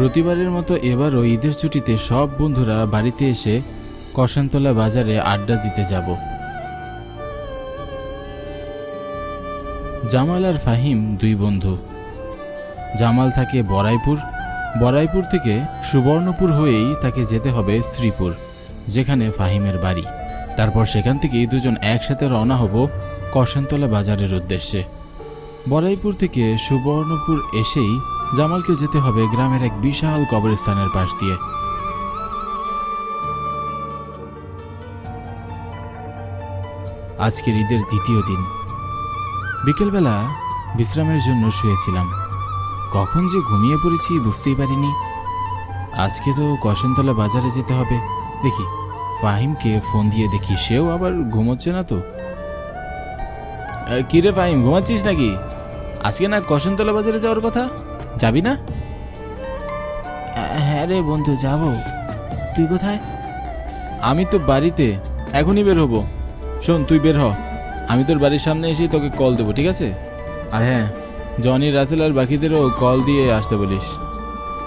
প্রতিবারের মতো এবারও ঈদের ছুটিতে সব বন্ধুরা বাড়িতে এসে কষানতলা বাজারে আড্ডা দিতে যাব। জামাল আর ফাহিম দুই বন্ধু। জামাল থাকে বরাইপুর। বরাইপুর থেকে সুবর্ণপুর হয়েই তাকে যেতে হবে শ্রীপুর, যেখানে ফাহিমের বাড়ি। তারপর সেখান থেকেই দুজন একসাথে রওনা হব কষানতলা বাজারের উদ্দেশ্যে। বরাইপুর থেকে সুবর্ণপুর এসেই জামালকে যেতে হবে গ্রামের এক বিশাল কবরস্থানের পাশ দিয়ে। আজকের ঈদের দ্বিতীয় দিন। বিকেলবেলা বিশ্রামের জন্য শুয়েছিলাম। কখন যে ঘুমিয়ে পড়েছি বুঝতেই পারিনি। আজকে তো কশনতলা বাজারে যেতে হবে। দেখি, ফাহিমকে ফোন দিয়ে দেখি, সেও আবার ঘুমোচ্ছে না তো। কিরে ফাহিম, ঘুমাচ্ছিস নাকি? আজকে না কশনতলা বাজারে যাওয়ার কথা? যাবি না? হ্যাঁ রে বন্ধু যাব। তুই কোথায়? আমি তো বাড়িতে। এখনই বের হব। শোন তুই বের হ। আমি তোর বাড়ির সামনে এসে তোকে কল দেবো ঠিক আছে? আর হ্যাঁ জনি রাসেল আর বাকিদেরও কল দিয়ে আসতে বলিস।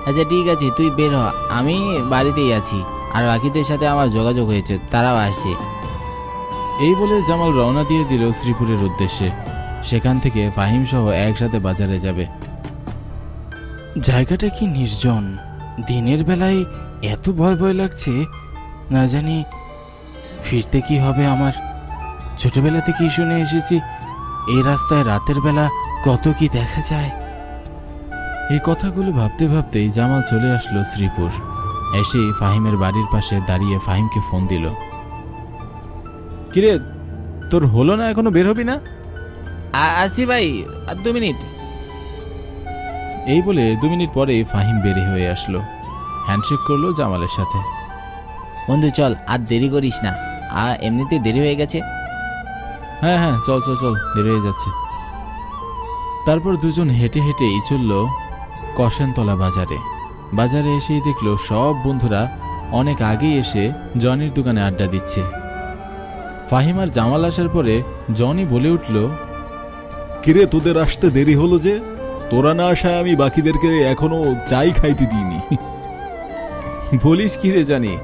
আচ্ছা ঠিক আছে তুই বের হ। আমি বাড়িতেই আছি আর বাকিদের সাথে আমার যোগাযোগ হয়েছে তারাও আসছে। এই বলে জামাল রওনা দিয়ে দিল শ্রীপুরের উদ্দেশ্যে। সেখান থেকে ফাহিম সহ একসাথে বাজারে যাবে। জায়গাটা কি নির্জন? দিনের বেলায় এত ভয় ভয় লাগছে, না জানি ফিরতে কি হবে আমার। ছোটবেলা থেকেই শুনে এসেছি, এই রাস্তায় রাতের বেলা কত কি দেখা যায়। এই কথাগুলো ভাবতে ভাবতেই জামাল চলে আসলো শ্রীপুর। এসেই ফাহিমের বাড়ির পাশে দাঁড়িয়ে ফাহিমকে ফোন দিল। কিরে, তোর হলো না এখনও? বের হবি না? আসছি ভাই, আর দু মিনিট। এই বলে দু মিনিট পরেই ফাহিম বেরি হয়ে আসলো। হ্যান্ডশেক করল জামালের সাথে। বন্ধু চল আর দেরি করিস না। আর এমনিতে দেরি হয়ে গেছে? হ্যাঁ হ্যাঁ চল চল চল বের হয়ে যাচ্ছে। তারপর দুজন হেঁটে হেঁটেই চলল কষেনতলা বাজারে। বাজারে এসেই দেখল সব বন্ধুরা অনেক আগেই এসে জনির দোকানে আড্ডা দিচ্ছে। ফাহিম আর জামাল আসার পরে জনি বলে উঠল কিরে তোদের আসতে দেরি হলো যে? তোরা না আসায় আমি বাকিদেরকে এখনও চাই খাইতে দিইনি। বলিস কি রে জানি।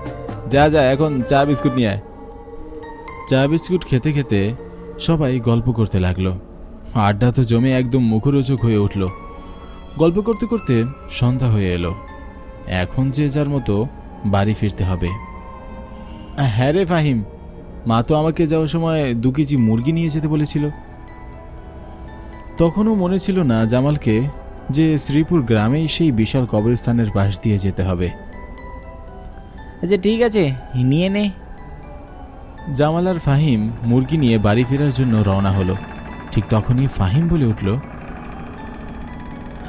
যা যা, এখন চা, বিস্কুট নিয়ে আয়। চা, বিস্কুট খেতে খেতে সবাই গল্প করতে লাগল। আড্ডা তো জমে একদম মুখরোচক হয়ে উঠল। গল্প করতে করতে সন্ধ্যা হয়ে এলো। এখন যে যার মতো বাড়ি ফিরতে হবে। হ্যাঁ রে ফাহিম, মা তো আমাকে যাওয়ার সময় দু কেজি মুরগি নিয়ে যেতে বলেছিল। তখনও মনে ছিল না জামালকে যে শ্রীপুর গ্রামেই সেই বিশাল কবরস্থানের পাশ দিয়ে যেতে হবে। আচ্ছা ঠিক আছে নিয়ে নে। জামাল আর ফাহিম মুরগি নিয়ে বাড়ি ফেরার জন্য রওনা হলো। ঠিক তখনই ফাহিম বলে উঠল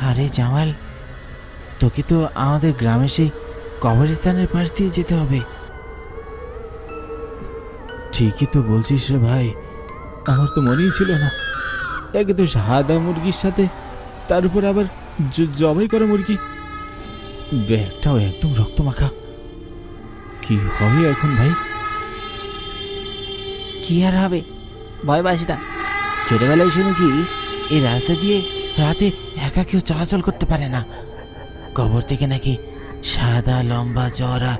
আরে জামাল তোকে তো আমাদের গ্রামে সেই কবরস্থানের পাশ দিয়ে যেতে হবে। ঠিকই তো বলছিস রে ভাই আমার তো মনেই ছিল না। একে তো সাদা মুরগির সাথে, তার উপর আবার জবাই করা মুরগি। ব্যাগটাও একদম রক্তমাখা কি হবে এখন ভাই? কি আর হবে? ভয় পাস ছোটবেলায় শুনেছি এই রাস্তা দিয়ে রাতে একা কেউ চলাচল করতে পারে না। কবর থেকে নাকি সাদা, লম্বা চড়া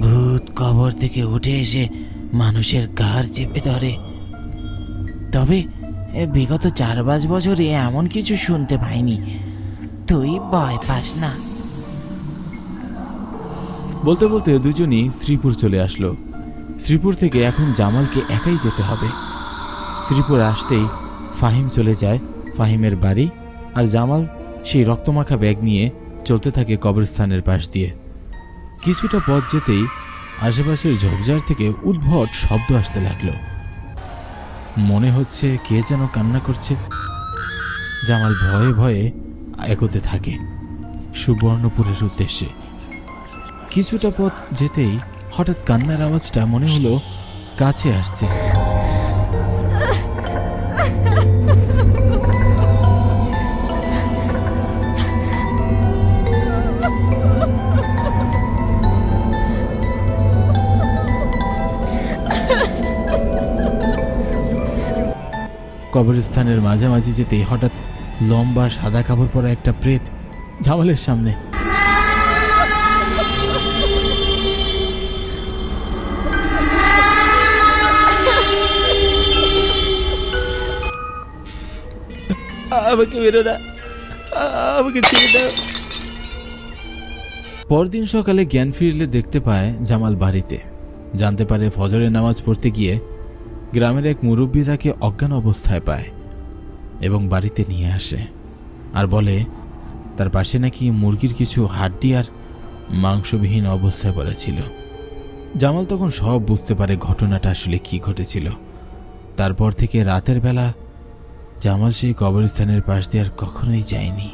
ভূত কবর থেকে উঠে এসে মানুষের গার চেপে ধরে। তবে বিগত চার পাঁচ বছরে এমন কিছু শুনতে পাইনি। তুই ভয় পাস না। বলতে বলতে দুজনই শ্রীপুর চলে আসলো। শ্রীপুর থেকে এখন জামালকে একাই যেতে হবে। শ্রীপুর আসতেই ফাহিম চলে যায় ফাহিমের বাড়ি আর জামাল সেই রক্তমাখা ব্যাগ নিয়ে চলতে থাকে কবরস্থানের পাশ দিয়ে। কিছুটা পথ যেতেই আশেপাশের ঝোপঝাড় থেকে উদ্ভট শব্দ আসতে লাগল। মনে হচ্ছে কে যেন কান্না করছে। জামাল ভয়ে ভয়ে এগোতে থাকে সুবর্ণপুরের উদ্দেশ্যে। কিছুটা পথ যেতেই হঠাৎ কান্নার আওয়াজটা মনে হলো কাছে আসছে। কবরস্থানের মাঝামাঝি যেতে হঠাৎ লম্বা সাদা কাপড় পরা একটা প্রেত ঝামালের সামনে। আমাকে বেরো না। আমাকে ছেড়ে দাও। পরদিন সকালে জ্ঞান ফিরলে দেখতে পায় জামাল বাড়িতে। জানতে পারে ফজরের নামাজ পড়তে গিয়ে গ্রামের এক মুরব্বী তাকে অজ্ঞান অবস্থায় পায় এবং বাড়িতে নিয়ে আসে আর বলে, তার পাশে নাকি মুরগির কিছু হাড্ডি আর মাংসবিহীন অবস্থায় পড়েছিল। জামাল তখন সব বুঝতে পারে ঘটনাটা আসলে কি ঘটেছিল। তারপর থেকে রাতের বেলা জামাল সেই কবরস্থানের পাশ দিয়ে আর কখনোই যায়নি।